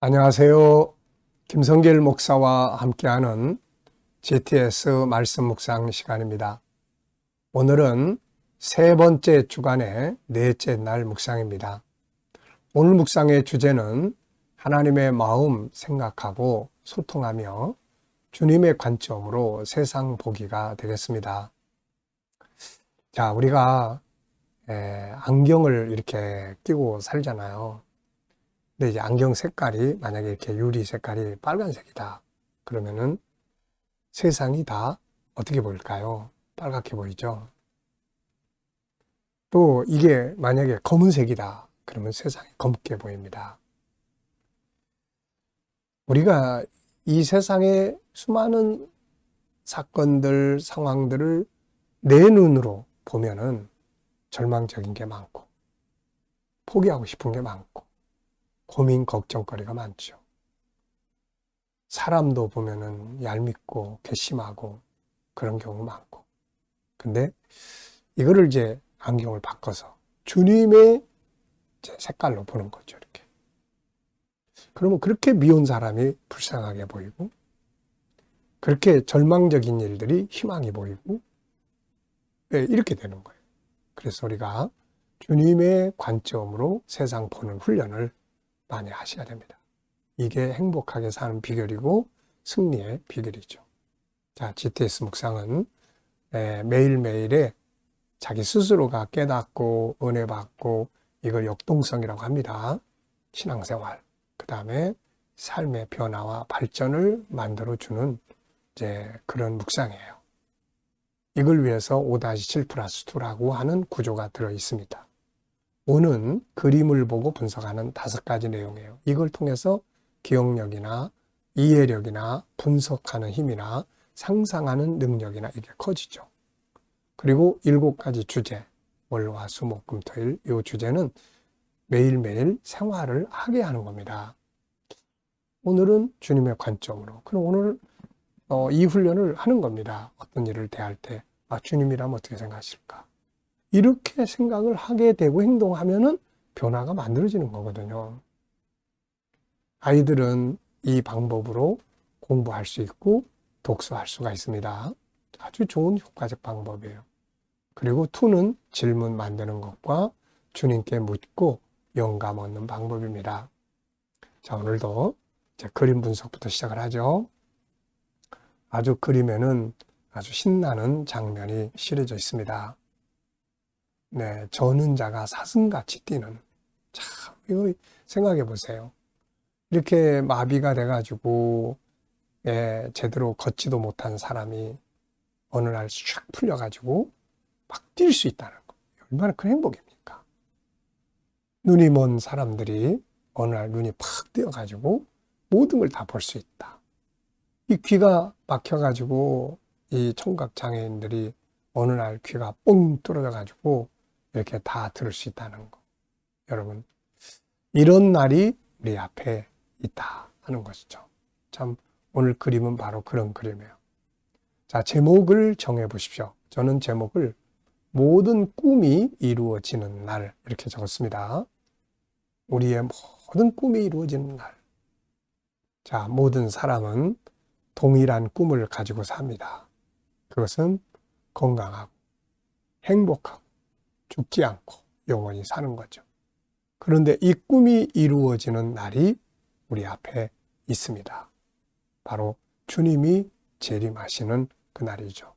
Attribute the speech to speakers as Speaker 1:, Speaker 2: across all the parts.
Speaker 1: 안녕하세요. 김성길 목사와 함께하는 GTS 말씀 묵상 시간입니다. 오늘은 세 번째 주간의 넷째 날 묵상입니다. 오늘 묵상의 주제는 하나님의 마음 생각하고 소통하며 주님의 관점으로 세상 보기가 되겠습니다. 자, 우리가 에, 안경을 이렇게 끼고 살잖아요. 근데 이제 안경 색깔이 만약에 이렇게 유리 색깔이 빨간색이다. 그러면은 세상이 다 어떻게 보일까요? 빨갛게 보이죠? 또 이게 만약에 검은색이다. 그러면 세상이 검게 보입니다. 우리가 이 세상의 수많은 사건들, 상황들을 내 눈으로 보면은 절망적인 게 많고, 포기하고 싶은 게 많고, 고민, 걱정거리가 많죠. 사람도 보면은 얄밉고 괘씸하고 그런 경우 많고. 근데 이거를 이제 안경을 바꿔서 주님의 색깔로 보는 거죠, 이렇게. 그러면 그렇게 미운 사람이 불쌍하게 보이고, 그렇게 절망적인 일들이 희망이 보이고, 네, 이렇게 되는 거예요. 그래서 우리가 주님의 관점으로 세상 보는 훈련을 많이 하셔야 됩니다. 이게 행복하게 사는 비결이고 승리의 비결이죠. 자, GTS 묵상은 매일매일에 자기 스스로가 깨닫고 은혜 받고 이걸 역동성이라고 합니다. 신앙생활. 그 다음에 삶의 변화와 발전을 만들어주는 이제 그런 묵상이에요. 이걸 위해서 5-7 플러스 2라고 하는 구조가 들어 있습니다. 오는 그림을 보고 분석하는 다섯 가지 내용이에요. 이걸 통해서 기억력이나 이해력이나 분석하는 힘이나 상상하는 능력이나 이게 커지죠. 그리고 일곱 가지 주제, 월 화, 수, 목, 금, 토 일 이 주제는 매일매일 생활을 하게 하는 겁니다. 오늘은 주님의 관점으로. 그럼 오늘 어, 이 훈련을 하는 겁니다. 어떤 일을 대할 때, 아, 주님이라면 어떻게 생각하실까? 이렇게 생각을 하게 되고 행동하면은 변화가 만들어지는 거거든요. 아이들은 이 방법으로 공부할 수 있고 독서할 수가 있습니다. 아주 좋은 효과적 방법이에요. 그리고 투는 질문 만드는 것과 주님께 묻고 영감 얻는 방법입니다. 자, 오늘도 이제 그림 분석부터 시작을 하죠. 아주 그림에는 아주 신나는 장면이 실어져 있습니다. 네, 저는 자가 사슴같이 뛰는. 참, 이거 생각해 보세요. 이렇게 마비가 돼가지고, 예, 제대로 걷지도 못한 사람이 어느 날 샥 풀려가지고 막 뛸 수 있다는 거. 얼마나 큰 행복입니까? 눈이 먼 사람들이 어느 날 눈이 팍 뛰어가지고 모든 걸 다 볼 수 있다. 이 귀가 막혀가지고 이 청각 장애인들이 어느 날 귀가 뻥 뚫어져가지고 이렇게 다 들을 수 있다는 거. 여러분, 이런 날이 우리 앞에 있다 하는 것이죠. 참, 오늘 그림은 바로 그런 그림이에요. 자, 제목을 정해 보십시오. 저는 제목을 모든 꿈이 이루어지는 날 이렇게 적었습니다. 우리의 모든 꿈이 이루어지는 날. 자, 모든 사람은 동일한 꿈을 가지고 삽니다. 그것은 건강하고 행복하고 죽지 않고 영원히 사는 거죠. 그런데 이 꿈이 이루어지는 날이 우리 앞에 있습니다. 바로 주님이 재림하시는 그날이죠.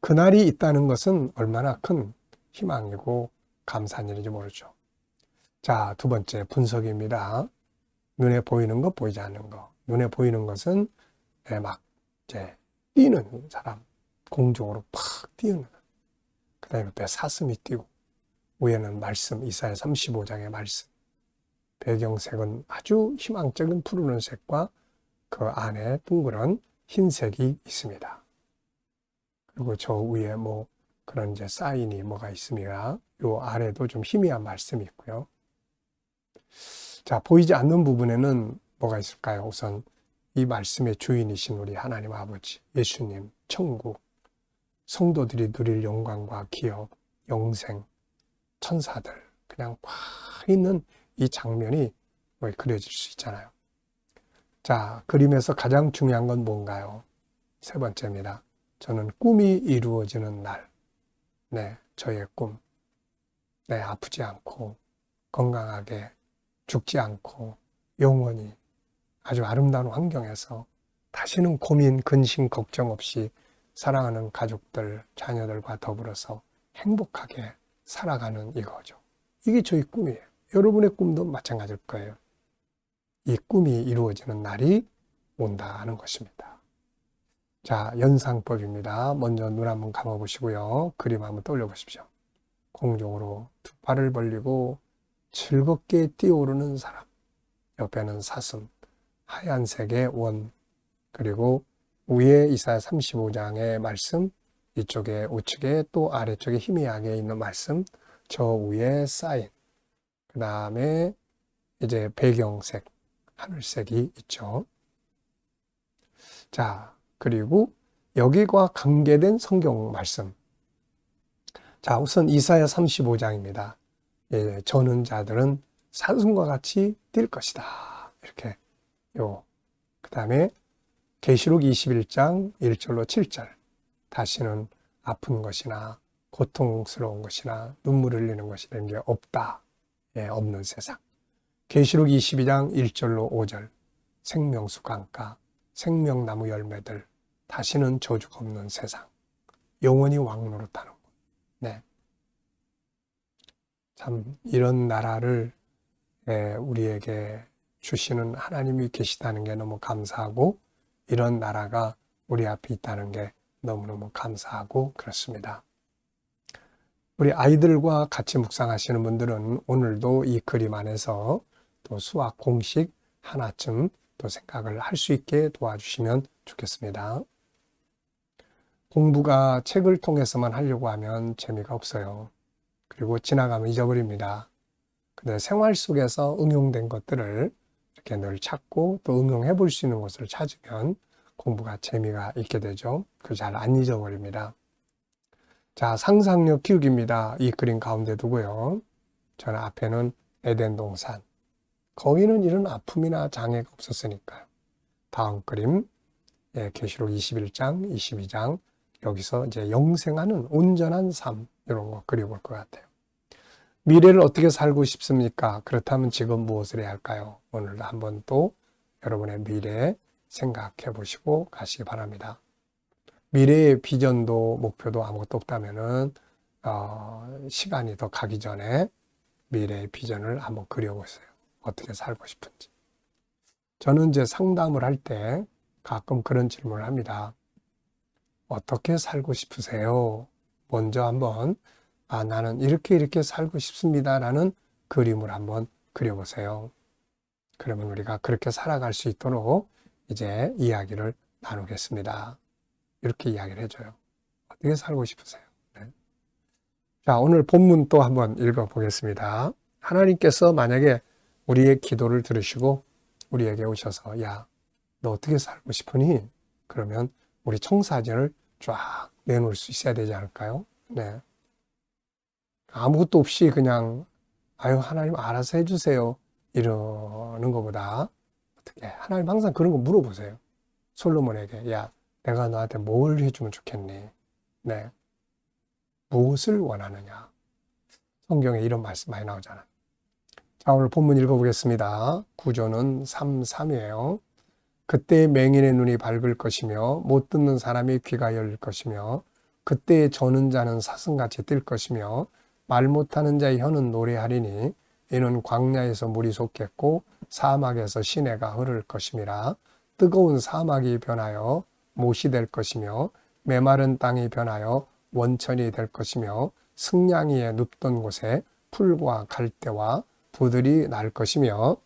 Speaker 1: 그날이 있다는 것은 얼마나 큰 희망이고 감사한 일인지 모르죠. 자, 두 번째 분석입니다. 눈에 보이는 것, 보이지 않는 것. 눈에 보이는 것은 막 이제 뛰는 사람, 공중으로 팍 뛰는 그 다음에 옆에 사슴이 뛰고 위에는 말씀 이사야 35장의 말씀 배경색은 아주 희망적인 푸르른색과 그 안에 둥그런 흰색이 있습니다. 그리고 저 위에 뭐 그런 이제 사인이 뭐가 있습니다. 요 아래도 좀 희미한 말씀이 있고요. 자, 보이지 않는 부분에는 뭐가 있을까요? 우선 이 말씀의 주인이신 우리 하나님 아버지, 예수님, 천국, 성도들이 누릴 영광과 기업, 영생, 천사들, 그냥 꽉 있는 이 장면이 뭐 그려질 수 있잖아요. 자, 그림에서 가장 중요한 건 뭔가요? 세 번째입니다. 저는 꿈이 이루어지는 날. 네, 저의 꿈. 네, 아프지 않고, 건강하게, 죽지 않고, 영원히 아주 아름다운 환경에서 다시는 고민, 근심, 걱정 없이 사랑하는 가족들, 자녀들과 더불어서 행복하게 살아가는 이거죠. 이게 저희 꿈이에요. 여러분의 꿈도 마찬가지일 거예요. 이 꿈이 이루어지는 날이 온다는 것입니다. 자, 연상법입니다. 먼저 눈 한번 감아 보시고요. 그림 한번 떠올려 보십시오. 공중으로 두 팔을 벌리고 즐겁게 뛰어오르는 사람. 옆에는 사슴, 하얀색의 원, 그리고 위에 이사야 35장의 말씀, 이쪽에 우측에 또 아래쪽에 희미하게 있는 말씀, 저 위에 사인, 그 다음에 이제 배경색, 하늘색이 있죠. 자, 그리고 여기와 관계된 성경 말씀. 자, 우선 이사야 35장입니다. 예, 저는 자들은 사슴과 같이 뛸 것이다. 이렇게 요. 그 다음에 계시록 21장 1절로 7절. 다시는 아픈 것이나 고통스러운 것이나 눈물 흘리는 것이 된 게 없다. 예, 없는 세상. 계시록 22장 1절로 5절. 생명수 강가, 생명나무 열매들, 다시는 저주가 없는 세상. 영원히 왕노릇하는 곳. 네. 참 이런 나라를 예, 우리에게 주시는 하나님이 계시다는 게 너무 감사하고 이런 나라가 우리 앞에 있다는 게 너무너무 감사하고 그렇습니다. 우리 아이들과 같이 묵상하시는 분들은 오늘도 이 그림 안에서 또 수학 공식 하나쯤 또 생각을 할 수 있게 도와주시면 좋겠습니다. 공부가 책을 통해서만 하려고 하면 재미가 없어요. 그리고 지나가면 잊어버립니다. 근데 생활 속에서 응용된 것들을 이렇게 늘 찾고 또 응용해 볼 수 있는 것을 찾으면 공부가 재미가 있게 되죠. 그 잘 안 잊어버립니다. 자, 상상력 키우기입니다. 이 그림 가운데 두고요. 저는 앞에는 에덴 동산. 거기는 이런 아픔이나 장애가 없었으니까요. 다음 그림, 예, 계시록 21장, 22장. 여기서 이제 영생하는 온전한 삶, 이런 거 그려볼 것 같아요. 미래를 어떻게 살고 싶습니까? 그렇다면 지금 무엇을 해야 할까요? 오늘도 한번 또 여러분의 미래 생각해 보시고 가시기 바랍니다. 미래의 비전도 목표도 아무것도 없다면은 어, 시간이 더 가기 전에 미래의 비전을 한번 그려보세요. 어떻게 살고 싶은지. 저는 이제 상담을 할 때 가끔 그런 질문을 합니다. 어떻게 살고 싶으세요? 먼저 한번 아, 나는 이렇게 이렇게 살고 싶습니다라는 그림을 한번 그려보세요. 그러면 우리가 그렇게 살아갈 수 있도록 이제 이야기를 나누겠습니다. 이렇게 이야기를 해줘요. 어떻게 살고 싶으세요? 네. 자, 오늘 본문 또 한번 읽어보겠습니다. 하나님께서 만약에 우리의 기도를 들으시고 우리에게 오셔서 야, 너 어떻게 살고 싶으니? 그러면 우리 청사진을 쫙 내놓을 수 있어야 되지 않을까요? 네. 아무것도 없이 그냥 아유 하나님 알아서 해주세요 이러는 것보다 어떻게 하나님 항상 그런 거 물어보세요. 솔로몬에게 야 내가 너한테 뭘 해주면 좋겠니? 네. 무엇을 원하느냐? 성경에 이런 말씀 많이 나오잖아. 자, 오늘 본문 읽어보겠습니다. 구조는 3, 3이에요. 그때 맹인의 눈이 밝을 것이며 못 듣는 사람이 귀가 열릴 것이며 그때 저는 자는 사슴같이 뛸 것이며 말 못하는 자의 혀는 노래하리니 이는 광야에서 물이 솟겠고 사막에서 시내가 흐를 것임이라. 뜨거운 사막이 변하여 못이 될 것이며 메마른 땅이 변하여 원천이 될 것이며 승냥이에 눕던 곳에 풀과 갈대와 부들이 날 것이며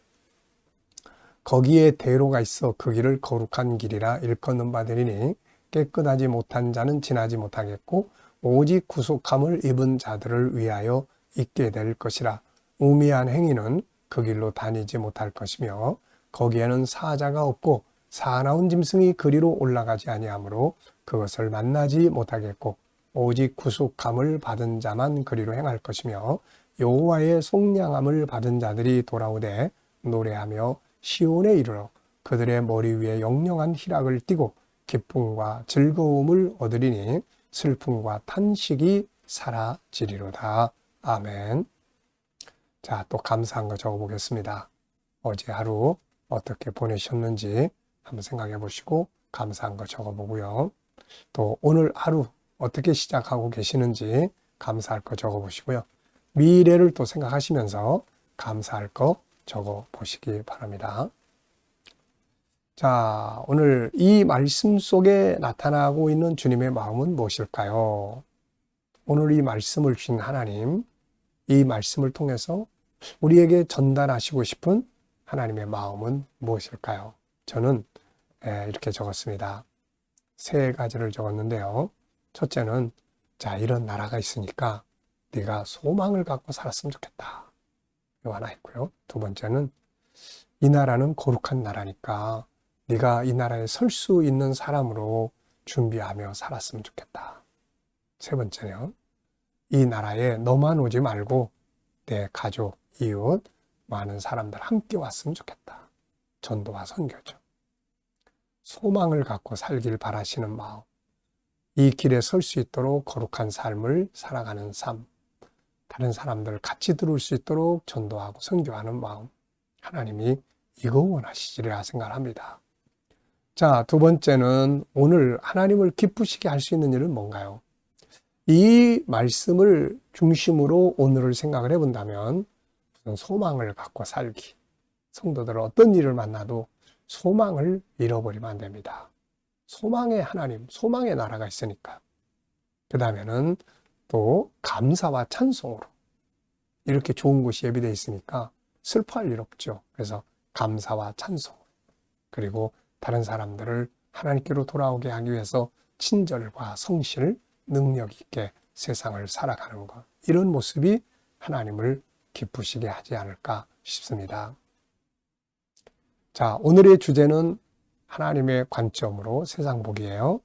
Speaker 1: 거기에 대로가 있어 그 길을 거룩한 길이라 일컫는 바되리니 깨끗하지 못한 자는 지나지 못하겠고 오직 구속함을 입은 자들을 위하여 있게 될 것이라. 우미한 행위는 그 길로 다니지 못할 것이며 거기에는 사자가 없고 사나운 짐승이 그리로 올라가지 아니하므로 그것을 만나지 못하겠고 오직 구속함을 받은 자만 그리로 행할 것이며 여호와의 속량함을 받은 자들이 돌아오되 노래하며 시온에 이르러 그들의 머리 위에 영영한 희락을 띠고 기쁨과 즐거움을 얻으리니 슬픔과 탄식이 사라지리로다. 아멘. 자, 또 감사한 거 적어보겠습니다. 어제 하루 어떻게 보내셨는지 한번 생각해 보시고 감사한 거 적어보고요. 또 오늘 하루 어떻게 시작하고 계시는지 감사할 거 적어보시고요. 미래를 또 생각하시면서 감사할 거 적어보시기 바랍니다. 자, 오늘 이 말씀 속에 나타나고 있는 주님의 마음은 무엇일까요? 오늘 이 말씀을 주신 하나님, 이 말씀을 통해서 우리에게 전달하시고 싶은 하나님의 마음은 무엇일까요? 저는 예, 이렇게 적었습니다. 세 가지를 적었는데요. 첫째는 자 이런 나라가 있으니까 네가 소망을 갖고 살았으면 좋겠다. 이거 하나 있고요. 두 번째는 이 나라는 거룩한 나라니까 네가 이 나라에 설 수 있는 사람으로 준비하며 살았으면 좋겠다. 세 번째는 이 나라에 너만 오지 말고 내 가족, 이웃, 많은 사람들 함께 왔으면 좋겠다. 전도와 선교죠. 소망을 갖고 살길 바라시는 마음. 이 길에 설 수 있도록 거룩한 삶을 살아가는 삶. 다른 사람들 같이 들을 수 있도록 전도하고 선교하는 마음. 하나님이 이거 원하시리라 생각합니다. 자, 두 번째는 오늘 하나님을 기쁘시게 할 수 있는 일은 뭔가요? 이 말씀을 중심으로 오늘을 생각을 해본다면 소망을 갖고 살기. 성도들은 어떤 일을 만나도 소망을 잃어버리면 안 됩니다. 소망의 하나님, 소망의 나라가 있으니까. 그 다음에는 또 감사와 찬송으로 이렇게 좋은 곳이 예비되어 있으니까 슬퍼할 일 없죠. 그래서 감사와 찬송 그리고 다른 사람들을 하나님께로 돌아오게 하기 위해서 친절과 성실, 능력 있게 세상을 살아가는 것 이런 모습이 하나님을 기쁘시게 하지 않을까 싶습니다. 자, 오늘의 주제는 하나님의 관점으로 세상 보기예요.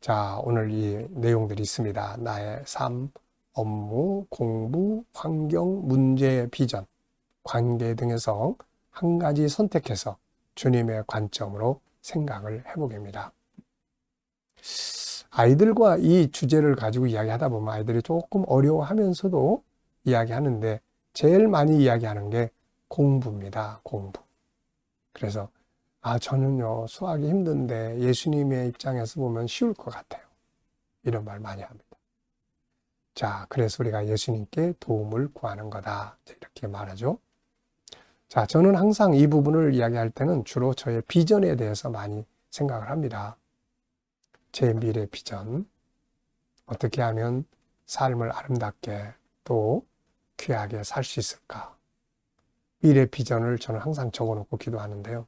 Speaker 1: 자, 오늘 이 내용들이 있습니다. 나의 삶, 업무, 공부, 환경, 문제, 비전, 관계 등에서 한 가지 선택해서 주님의 관점으로 생각을 해보겠습니다. 아이들과 이 주제를 가지고 이야기하다 보면 아이들이 조금 어려워하면서도 이야기하는데 제일 많이 이야기하는 게 공부입니다. 공부. 그래서 아 저는요 수학이 힘든데 예수님의 입장에서 보면 쉬울 것 같아요. 이런 말 많이 합니다. 자, 그래서 우리가 예수님께 도움을 구하는 거다. 이렇게 말하죠. 자, 저는 항상 이 부분을 이야기할 때는 주로 저의 비전에 대해서 많이 생각을 합니다. 제 미래 비전. 어떻게 하면 삶을 아름답게 또 귀하게 살 수 있을까? 미래 비전을 저는 항상 적어 놓고 기도하는데요.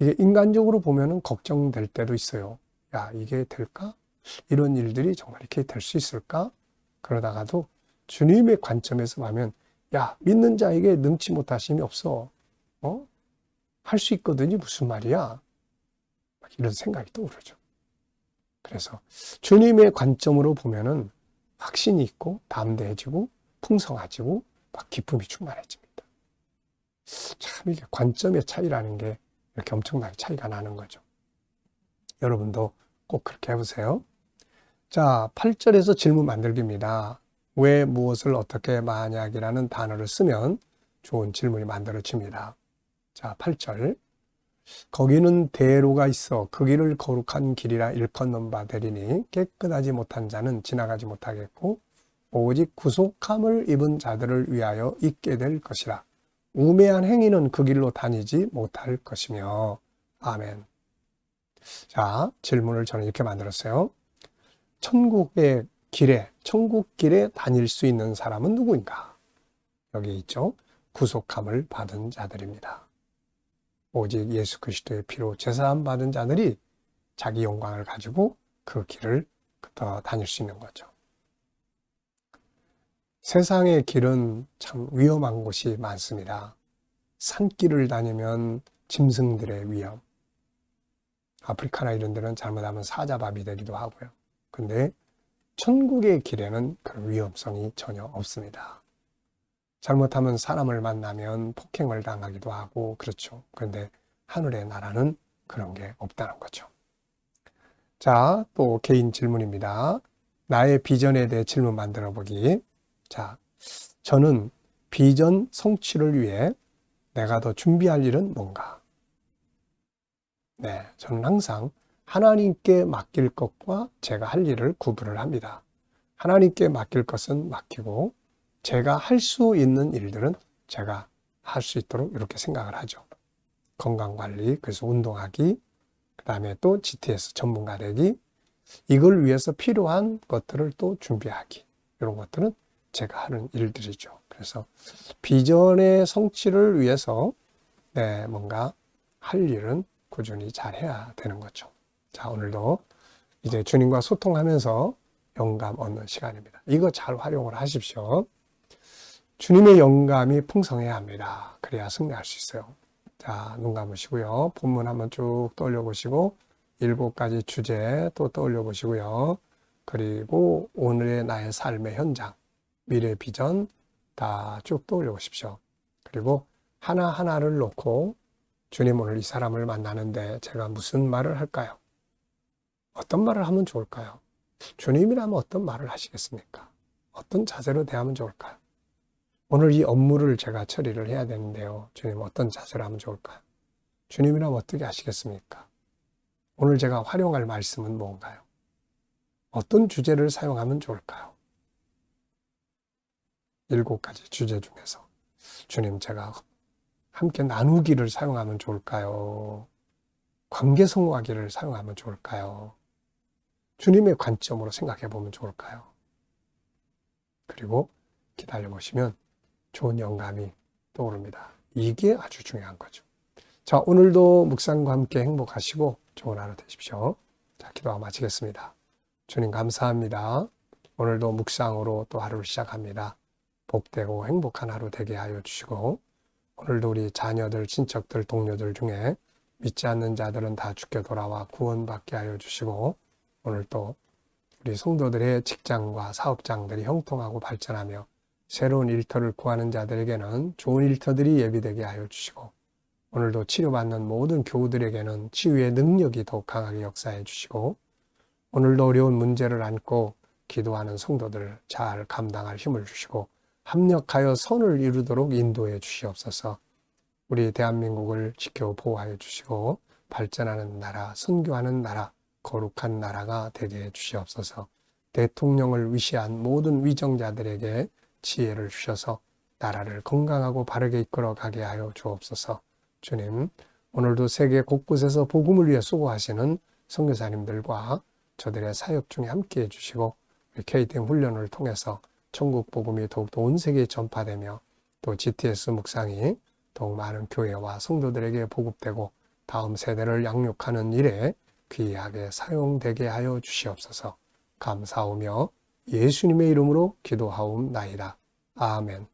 Speaker 1: 이게 인간적으로 보면은 걱정될 때도 있어요. 야, 이게 될까? 이런 일들이 정말 이렇게 될 수 있을까? 그러다가도 주님의 관점에서 보면, 야, 믿는 자에게 능치 못하심이 없어. 어? 할 수 있거든요. 무슨 말이야? 이런 생각이 떠오르죠. 그래서 주님의 관점으로 보면은 확신이 있고 담대해지고 풍성해지고 막 기쁨이 충만해집니다. 참 이게 관점의 차이라는 게 이렇게 엄청나게 차이가 나는 거죠. 여러분도 꼭 그렇게 해보세요. 자, 8절에서 질문 만들기입니다. 왜 무엇을 어떻게 만약이라는 단어를 쓰면 좋은 질문이 만들어집니다. 자, 8절. 거기는 대로가 있어 그 길을 거룩한 길이라 일컫는 바 되리니 깨끗하지 못한 자는 지나가지 못하겠고 오직 구속함을 입은 자들을 위하여 있게 될 것이라. 우매한 행위는 그 길로 다니지 못할 것이며. 아멘. 자, 질문을 저는 이렇게 만들었어요. 천국의 길에, 천국 길에 다닐 수 있는 사람은 누구인가? 여기 있죠. 구속함을 받은 자들입니다. 오직 예수 그리스도의 피로 제사함 받은 자들이 자기 영광을 가지고 그 길을 더 다닐 수 있는 거죠. 세상의 길은 참 위험한 곳이 많습니다. 산길을 다니면 짐승들의 위험. 아프리카나 이런 데는 잘못하면 사자밥이 되기도 하고요. 근데 천국의 길에는 그런 위험성이 전혀 없습니다. 잘못하면 사람을 만나면 폭행을 당하기도 하고 그렇죠. 그런데 하늘의 나라는 그런 게 없다는 거죠. 자, 또 개인 질문입니다. 나의 비전에 대해 질문 만들어 보기. 자, 저는 비전 성취를 위해 내가 더 준비할 일은 뭔가? 네, 저는 항상 하나님께 맡길 것과 제가 할 일을 구분을 합니다. 하나님께 맡길 것은 맡기고 제가 할 수 있는 일들은 제가 할 수 있도록 이렇게 생각을 하죠. 건강 관리, 그래서 운동하기, 그 다음에 또 GTS 전문가 되기, 이걸 위해서 필요한 것들을 또 준비하기. 이런 것들은 제가 하는 일들이죠. 그래서 비전의 성취를 위해서 네, 뭔가 할 일은 꾸준히 잘 해야 되는 거죠. 자, 오늘도 이제 주님과 소통하면서 영감 얻는 시간입니다. 이거 잘 활용을 하십시오. 주님의 영감이 풍성해야 합니다. 그래야 승리할 수 있어요. 자, 눈 감으시고요. 본문 한번 쭉 떠올려 보시고, 일곱 가지 주제 또 떠올려 보시고요. 그리고 오늘의 나의 삶의 현장, 미래 비전 다 쭉 떠올려 보십시오. 그리고 하나하나를 놓고 주님 오늘 이 사람을 만나는데 제가 무슨 말을 할까요? 어떤 말을 하면 좋을까요? 주님이라면 어떤 말을 하시겠습니까? 어떤 자세로 대하면 좋을까요? 오늘 이 업무를 제가 처리를 해야 되는데요. 주님 어떤 자세로 하면 좋을까요? 주님이라면 어떻게 하시겠습니까? 오늘 제가 활용할 말씀은 뭔가요? 어떤 주제를 사용하면 좋을까요? 일곱 가지 주제 중에서 주님 제가 함께 나누기를 사용하면 좋을까요? 관계 성공하기를 사용하면 좋을까요? 주님의 관점으로 생각해 보면 좋을까요? 그리고 기다려 보시면 좋은 영감이 떠오릅니다. 이게 아주 중요한 거죠. 자, 오늘도 묵상과 함께 행복하시고 좋은 하루 되십시오. 자, 기도하 마치겠습니다. 주님 감사합니다. 오늘도 묵상으로 또 하루를 시작합니다. 복되고 행복한 하루 되게 하여 주시고 오늘도 우리 자녀들, 친척들, 동료들 중에 믿지 않는 자들은 다 죽게 돌아와 구원받게 하여 주시고 오늘 또 우리 성도들의 직장과 사업장들이 형통하고 발전하며 새로운 일터를 구하는 자들에게는 좋은 일터들이 예비되게 하여 주시고 오늘도 치료받는 모든 교우들에게는 치유의 능력이 더욱 강하게 역사해 주시고 오늘도 어려운 문제를 안고 기도하는 성도들을 잘 감당할 힘을 주시고 합력하여 선을 이루도록 인도해 주시옵소서. 우리 대한민국을 지켜 보호하여 주시고 발전하는 나라, 선교하는 나라, 거룩한 나라가 되게 해 주시옵소서. 대통령을 위시한 모든 위정자들에게 지혜를 주셔서 나라를 건강하고 바르게 이끌어 가게 하여 주옵소서. 주님, 오늘도 세계 곳곳에서 복음을 위해 수고하시는 선교사님들과 저들의 사역 중에 함께 해주시고 KTM 훈련을 통해서 천국 복음이 더욱더 온 세계에 전파되며 또 GTS 묵상이 더욱 많은 교회와 성도들에게 보급되고 다음 세대를 양육하는 일에 귀하게 사용되게 하여 주시옵소서 감사하며 예수님의 이름으로 기도하옵나이다. 아멘.